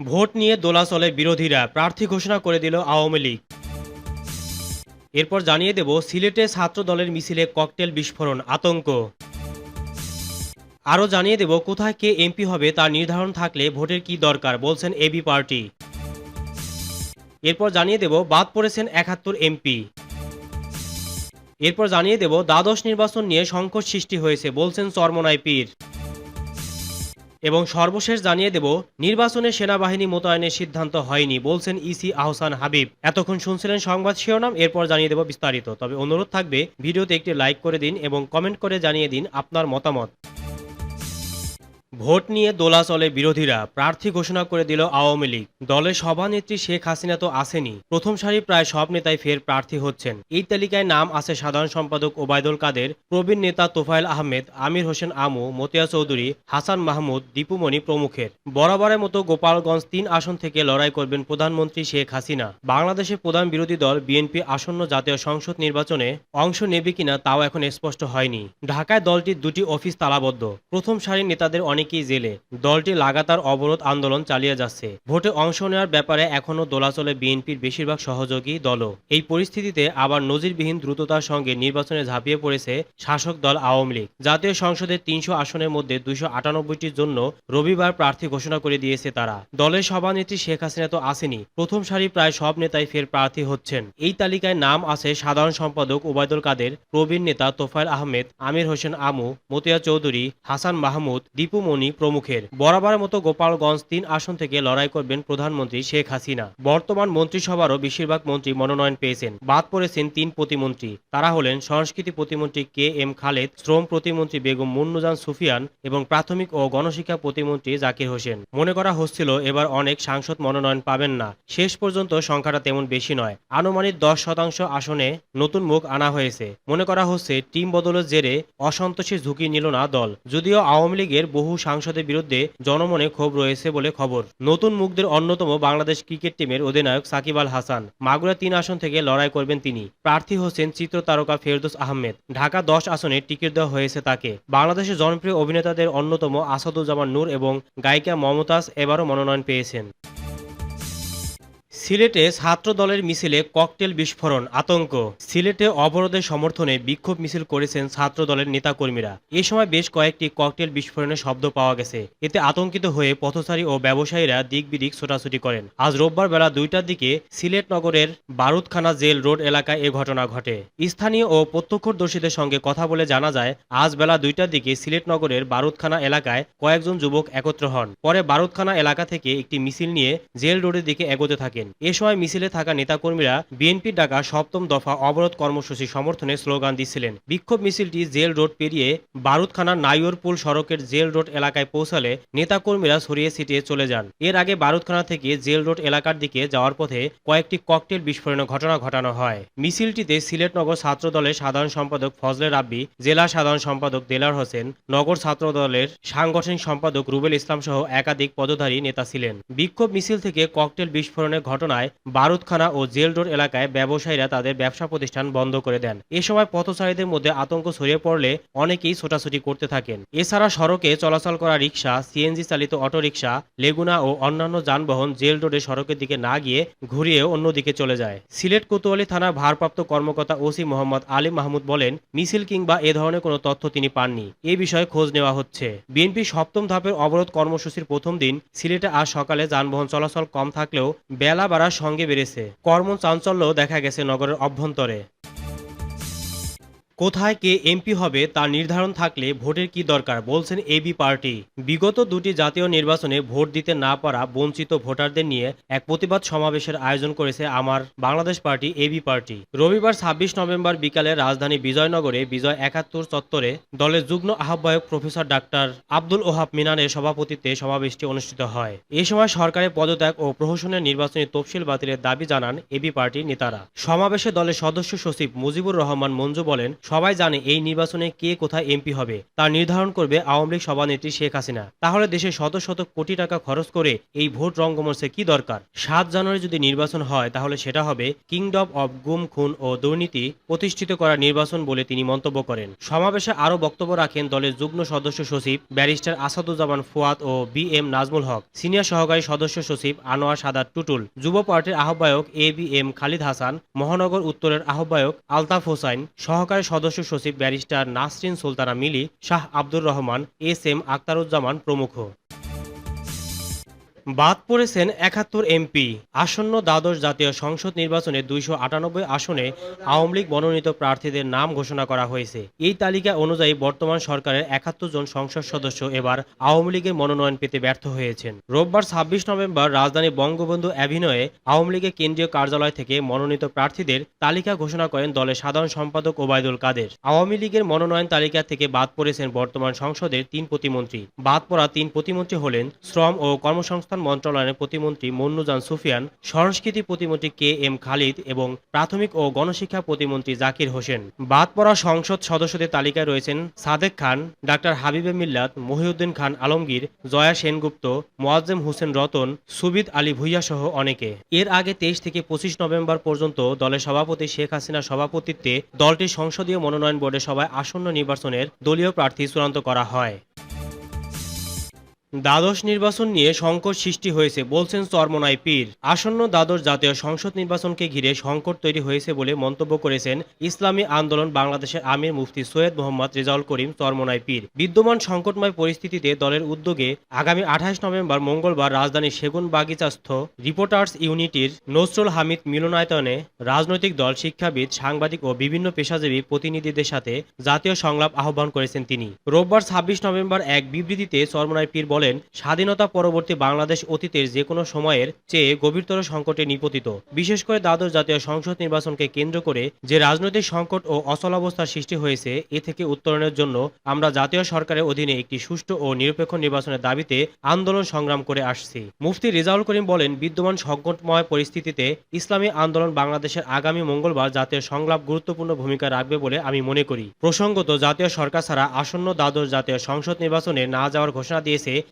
Vote নিয়ে দোলাচলে বিরোধীরা প্রার্থী ঘোষণা করে দিল আওয়ামী লীগ। এরপর জানিয়ে দেব, সিলেটে ছাত্র দলের মিছিলে ককটেল বিস্ফোরণ, আতঙ্ক। আরও জানিয়ে দেব, কোথায় কে এমপি হবে তার নির্ধারণ থাকলে ভোটের কি দরকার, বলছেন এবি পার্টি। এরপর জানিয়ে দেব, বাদ পড়েছেন একাত্তর এমপি। এরপর জানিয়ে দেব, দ্বাদশ নির্বাচন নিয়ে সংকট সৃষ্টি হয়েছে, বলছেন চরমনাই পীর। এবং সর্বশেষ জানিয়ে দেব, নির্বাচনে সেনাবাহিনী মোতায়েনের সিদ্ধান্ত হয়নি, বলছেন ইসি আহসান হাবিব। এতক্ষণ শুনছিলেন সংবাদ শিরোনাম, এরপর জানিয়ে দেব বিস্তারিত। তবে অনুরোধ থাকবে, ভিডিওতে একটি লাইক করে দিন এবং কমেন্ট করে জানিয়ে দিন আপনার মতামত। ভোট নিয়ে দোলাচলে বিরোধীরা প্রার্থী ঘোষণা করে দিল আওয়ামী লীগ। দলের সভানেত্রী শেখ হাসিনা তো আসেনি। প্রথম সারি প্রায় সব নেতাই ফের প্রার্থী হচ্ছেন। এই তালিকায় নাম আছে সাধারণ সম্পাদক ওবায়দুল কাদের, প্রবীণ নেতা তোফায়েল আহমেদ, আমির হোসেন আমু, মতিয়া চৌধুরী, হাসান মাহমুদ দীপুমণি প্রমুখের। বরাবরের মতো গোপালগঞ্জ তিন আসন থেকে লড়াই করবেন প্রধানমন্ত্রী শেখ হাসিনা। বাংলাদেশের প্রধান বিরোধী দল বিএনপি আসন্ন জাতীয় সংসদ নির্বাচনে অংশ নেবে কিনা তাও এখন স্পষ্ট হয়নি। ঢাকায় দলটির দুটি অফিস তালাবদ্ধ। প্রথম সারির নেতাদের অনেকেই জেলে। দলটি লাগাতার অবরোধ আন্দোলন চালিয়ে যাচ্ছে। ভোটে অংশ নেওয়ার ব্যাপারে এখনও দোলাচলে বিএনপির বেশিরভাগ সহযোগী দলও। এই পরিস্থিতিতে আবার নজিরবিহীন দ্রুততার সঙ্গে নির্বাচনে ঝাঁপিয়ে পড়েছে শাসক দল আওয়ামী লীগ। জাতীয় সংসদের তিনশো আসনের মধ্যে দুইশো আটানব্বইটির জন্য রবিবার প্রার্থী ঘোষণা করে দিয়েছে তারা। দলের সভানেত্রী শেখ হাসিনা তো আসেনি। প্রথম সারি প্রায় সব নেতাই ফের প্রার্থী হচ্ছেন। এই তালিকায় নাম আছে সাধারণ সম্পাদক ওবায়দুল কাদের, প্রবীণ নেতা তোফায়েল আহমেদ, আমির হোসেন আমু, মতিয়া চৌধুরী, হাসান মাহমুদ দীপুমণি প্রমুখের। বরাবরের মতো গোপালগঞ্জ তিন আসন থেকে লড়াই করবেন প্রধানমন্ত্রী শেখ হাসিনা। বর্তমান মন্ত্রিসভারও বেশিরভাগ মন্ত্রী মনোনয়ন পেয়েছেন। বাদ পড়েছেন তিন প্রতিমন্ত্রী। তারা হলেন সংস্কৃতি প্রতিমন্ত্রী কে এম খালেদ, শ্রম প্রতিমন্ত্রী বেগম মুন্নুজান সুফিয়ান এবং প্রাথমিক ও গণশিক্ষা প্রতিমন্ত্রী জাকির হোসেন। মনে করা হচ্ছিল এবার অনেক সাংসদ মনোনয়ন পাবেন না। শেষ পর্যন্ত সংখ্যাটা তেমন বেশি নয়। আনুমানিক দশ শতাংশ আসনে নতুন মুখ আনা হয়েছে। মনে করা হচ্ছে টিম বদলের জেরে অসন্তোষের ঝুঁকি নিল না দল। যদিও আওয়ামী লীগের বহু সাংসদের বিরুদ্ধে জনমনে ক্ষোভ রয়েছে বলে খবর। নতুন মুখদের অন্যতম বাংলাদেশ ক্রিকেট টিমের অধিনায়ক সাকিব আল হাসান। মাগুরা তিন আসন থেকে লড়াই করবেন তিনি। প্রার্থী হোসেন চিত্র তারকা ফেরদোস আহমেদ। ঢাকা দশ আসনে টিকিট দেওয়া হয়েছে তাকে। বাংলাদেশের জনপ্রিয় অভিনেতাদের অন্যতম আসাদুজ্জামান নূর এবং গায়িকা মমতাজ এবারও মনোনয়ন পেয়েছেন। সিলেটে ছাত্র দলের মিছিলে ককটেল বিস্ফোরণ, আতঙ্ক। সিলেটে অবরোধের সমর্থনে বিক্ষোভ মিছিল করেছেন ছাত্র দলের নেতাকর্মীরা। এ সময় বেশ কয়েকটি ককটেল বিস্ফোরণের শব্দ পাওয়া গেছে। এতে আতঙ্কিত হয়ে পথচারী ও ব্যবসায়ীরা দিক বিদিক ছোটাছুটি করেন। আজ রোববার বেলা দুইটার দিকে সিলেট নগরের বারুদখানা জেল রোড এলাকায় এ ঘটনা ঘটে। স্থানীয় ও প্রত্যক্ষদর্শীদের সঙ্গে কথা বলে জানা যায়, আজ বেলা দুইটার দিকে সিলেট নগরের বারুদখানা এলাকায় কয়েকজন যুবক একত্র হন। পরে বারুদখানা এলাকা থেকে একটি মিছিল নিয়ে জেল রোডের দিকে এগোতে থাকেন এ সময় মিছিলে থাকা নেতাকর্মীরা বিএনপির ডাকা সপ্তম দফা অবরোধ কর্মসূচি সমর্থনে স্লোগান দিচ্ছিলেন। বিক্ষোভ মিছিলটি জেল রোড পেরিয়ে বারুদখানার নাইয়রপুল সড়কের জেল রোড এলাকায় পৌঁছালে নেতাকর্মীরা ছড়িয়ে ছিটিয়ে চলে যান। এর আগে বারুদখানা থেকে জেল রোড এলাকার দিকে যাওয়ার পথে কয়েকটি ককটেল বিস্ফোরণের ঘটনা ঘটানো হয়। মিছিলটিতে সিলেটনগর ছাত্র দলের সাধারণ সম্পাদক ফজলে রাব্বি, জেলা সাধারণ সম্পাদক দেলার হোসেন, নগর ছাত্র দলের সাংগঠনিক সম্পাদক রুবেল ইসলাম সহ একাধিক পদধারী নেতা ছিলেন। বিক্ষোভ মিছিল থেকে ককটেল বিস্ফোরণের ঘটনায় বারুদখানা ও জেল রোড এলাকায় ব্যবসায়ীরা তাদের ব্যবসা প্রতিষ্ঠান বন্ধ করে দেন। এ সময় পথচারীদের মধ্যে আতঙ্ক ছড়িয়ে পড়লে অনেকেই ছোটাছুটি করতে থাকেন। এছাড়া সড়কে চলাচল করা রিক্সা সিএনজি চালিত অটোরিকশা, লেগুনা ও অন্যান্য যানবাহন জেল রোডে সড়কের দিকে না গিয়ে ঘুরিয়ে অন্যদিকে চলে যায়। সিলেট কোতোয়ালি থানার ভারপ্রাপ্ত কর্মকর্তা ওসি মোহাম্মদ আলী মাহমুদ বলেন, মিছিল কিংবা এ ধরনের কোনো তথ্য তিনি পাননি। এ বিষয়ে খোঁজ নেওয়া হচ্ছে। বিএনপি সপ্তম ধাপের অবরোধ কর্মসূচির প্রথম দিন সিলেটে আজ সকালে যানবাহন চলাচল কম থাকলেও বেলা বাড়ার সঙ্গে বেড়েছে কর্ম চাঞ্চল্য দেখা গেছে নগরের অভ্যন্তরে কোথায় কে এমপি হবে তার নির্ধারণ থাকলে ভোটের কি দরকার বলছেন এবি পার্টি। বিগত দুটি জাতীয় নির্বাচনে ভোট দিতে না পারা বঞ্চিত ভোটারদের নিয়ে এক প্রতিবাদ সমাবেশের আয়োজন করেছে আমার বাংলাদেশ পার্টি এবি পার্টি। রবিবার ছাব্বিশ নভেম্বর বিকালে রাজধানী বিজয়নগরে বিজয় একাত্তর চত্বরে দলের যুগ্ম আহ্বায়ক প্রফেসর ডাক্তার আব্দুল ওহাব মিনানের সভাপতিত্বে সমাবেশটি অনুষ্ঠিত হয়। এ সময় সরকারের পদত্যাগ ও প্রহসনের নির্বাচনী তফসিল বাতিলের দাবি জানান এবি পার্টির নেতারা। সমাবেশে দলের সদস্য সচিব মুজিবুর রহমান মঞ্জু বলেন সবাই জানে এই নির্বাচনে কে কোথায় এমপি হবে। তা নির্ধারণ করবে আওয়ামী লীগ সভানেত্রী শেখ হাসিনা। তাহলে দেশে শত শত কোটি টাকা খরচ করে এই ভোট রঙ্গমঞ্চে কি দরকার? সাত জানুয়ারি যদি নির্বাচন হয়, তাহলে সেটা হবে কিংডম অব গুম খুন ও দুর্নীতি প্রতিষ্ঠিত করা নির্বাচন বলে তিনি মন্তব্য করেন। সমাবেশে আরও বক্তব্য রাখেন দলের যুগ্ম সদস্য সচিব ব্যারিস্টার আসাদুজ্জামান ফুয়াদ ও B M Nazmul Haque. Senior সহকারী সদস্য সচিব আনোয়ার সাদাত টুটুল। যুব পার্টির আহ্বায়ক A B M Khalid Hasan, মহানগর উত্তরের আহ্বায়ক আলতাফ হোসাইন, সহকারী সদস্য সচিব barrister Nasrin Sultana Mili Shah Abdur Rahman S M Akhtaruzzaman প্রমুখ। বাদ পড়েছেন একাত্তর এমপি, আসন্ন দ্বাদশ জাতীয় সংসদ নির্বাচনে দুইশো আটানব্বই আসনে আওয়ামী লীগ মনোনীত প্রার্থীদের নাম ঘোষণা করা হয়েছে। এই তালিকা অনুযায়ী বর্তমান সরকারের একাত্তর জন সংসদ সদস্য এবার আওয়ামী লীগের মনোনয়ন পেতে ব্যর্থ হয়েছেন। রোববার ছাব্বিশ নভেম্বর রাজধানী বঙ্গবন্ধু অ্যাভিনয়ে আওয়ামী লীগের কেন্দ্রীয় কার্যালয় থেকে মনোনীত প্রার্থীদের তালিকা ঘোষণা করেন দলের সাধারণ সম্পাদক ওবায়দুল কাদের। আওয়ামী লীগের মনোনয়ন তালিকা থেকে বাদ পড়েছেন বর্তমান সংসদের তিন প্রতিমন্ত্রী। বাদ পড়া তিন প্রতিমন্ত্রী হলেন শ্রম ও কর্মসংস্থান মন্ত্রণালয়ের প্রতিমন্ত্রী মন্নুজান সুফিয়ান, সংস্কৃতি প্রতিমন্ত্রী কে এম খালিদ এবং প্রাথমিক ও গণশিক্ষা প্রতিমন্ত্রী জাকির হোসেন। বাদ পড়া সংসদ সদস্যদের তালিকায় রয়েছেন সাদেক খান, ডাক্তার হাবিবে মিল্লাত, মহিউদ্দিন খান আলমগীর, জয়া সেনগুপ্ত, মোয়াজ্জেম হোসেন রতন, সুবিদ আলী ভুইয়া সহ অনেকে। এর আগে তেইশ থেকে পঁচিশ নভেম্বর পর্যন্ত দলের সভাপতি শেখ হাসিনার সভাপতিত্বে দলটির সংসদীয় মনোনয়ন বোর্ডের সভায় আসন্ন নির্বাচনের দলীয় প্রার্থী চূড়ান্ত করা হয়। দ্বাদশ নির্বাচন নিয়ে সংকট সৃষ্টি হয়েছে বলছেন চরমনাই পীর। আসন্ন দ্বাদশ জাতীয় সংসদ নির্বাচনকে ঘিরে সংকট তৈরি হয়েছে বলে মন্তব্য করেছেন ইসলামী আন্দোলন বাংলাদেশের আমির মুফতি সৈয়দ মোহাম্মদ রেজাউল করিম চরমনাই পীর। বিদ্যমান সংকটময় পরিস্থিতিতে দলের উদ্যোগে আগামী আঠাশ নভেম্বর মঙ্গলবার রাজধানীর সেগুন বাগিচাস্থ রিপোর্টার্স ইউনিটির নজরুল হামিদ মিলনায়তনে রাজনৈতিক দল, শিক্ষাবিদ, সাংবাদিক ও বিভিন্ন পেশাজীবী প্রতিনিধিদের সাথে জাতীয় সংলাপ আহ্বান করেছেন তিনি। রোববার ছাব্বিশ নভেম্বর এক বিবৃতিতে চরমনাই পীর বলেন স্বাধীনতা পরবর্তী বাংলাদেশ অতীতের যে কোনো সময়ের চেয়ে গভীরতর সংকটে নিপতিত। বিশেষ করে দ্বাদশ জাতীয় সংসদ নির্বাচনকে কেন্দ্র করে যে রাজনৈতিক সংকট ও অচলাবস্থার সৃষ্টি হয়েছে, এ থেকে উত্তরণের জন্য আমরা জাতীয় সরকারের অধীনে একটি সুষ্ঠু ও নিরপেক্ষ নির্বাচনের দাবিতে আন্দোলন সংগ্রাম করে আসছি। মুফতি রেজাউল করিম বলেন, বিদ্যমান সংকটময় পরিস্থিতিতে ইসলামী আন্দোলন বাংলাদেশের আগামী মঙ্গলবার জাতীয় সংলাপ গুরুত্বপূর্ণ ভূমিকা রাখবে বলে আমি মনে করি। প্রসঙ্গত, জাতীয় সরকার ছাড়া আসন্ন দ্বাদশ জাতীয় সংসদ নির্বাচনে না যাওয়ার ঘোষণা দিয়েছে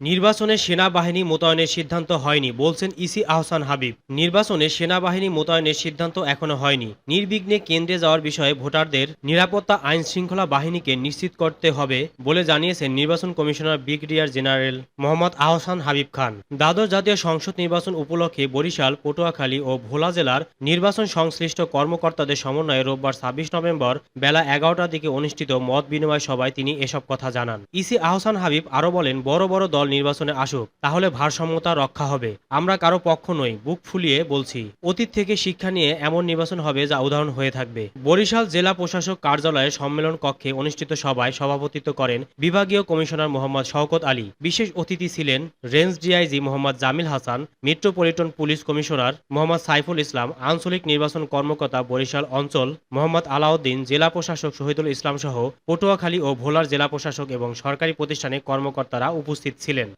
নির্বাচনে সেনাবাহিনী মোতায়েনের সিদ্ধান্ত হয়নি, বলছেন ইসি আহসান হাবিব। নির্বাচনে সেনাবাহিনী মোতায়েনের সিদ্ধান্ত এখনও হয়নি। নির্বিঘ্নে কেন্দ্রে যাওয়ার বিষয়ে ভোটারদের নিরাপত্তা আইন শৃঙ্খলা বাহিনীকে নিশ্চিত করতে হবে বলে জানিয়েছেন নির্বাচন commissioner brigadier general Mohammad Ahsan Habib Khan. দ্বাদশ জাতীয় সংসদ নির্বাচন উপলক্ষে বরিশাল, পটুয়াখালী ও ভোলা জেলার নির্বাচন সংশ্লিষ্ট কর্মকর্তাদের সমন্বয়ে রোববার ছাব্বিশ নভেম্বর বেলা এগারোটার দিকে অনুষ্ঠিত মত বিনিময় সভায় তিনি এসব কথা জানান। ইসি আহসান হাবিব আরও বলেন, বড় বড় নির্বাচনে আসুক, তাহলে ভারসাম্যতা রক্ষা হবে। আমরা কারও পক্ষ নই, বুক ফুলিয়ে বলছি। অতীত থেকে শিক্ষা নিয়ে এমন নির্বাচন হবে যা উদাহরণ হয়ে থাকবে। বরিশাল জেলা প্রশাসক কার্যালয়ে সম্মেলন কক্ষে অনুষ্ঠিত সভায় সভাপতিত্ব করেন বিভাগীয় কমিশনার মোহাম্মদ শওকত আলী। বিশেষ অতিথি ছিলেন range DIG Mohammad Jamil Hasan, metropolitan police commissioner Mohammad Saiful Islam, আঞ্চলিক নির্বাচন কর্মকর্তা বরিশাল অঞ্চল মোহাম্মদ আলাউদ্দিন, জেলা প্রশাসক শহীদুল ইসলাম সহ পটুয়াখালী ও ভোলার জেলা প্রশাসক এবং সরকারি প্রতিষ্ঠানে কর্মকর্তারা উপস্থিত ছিলেন। excelente.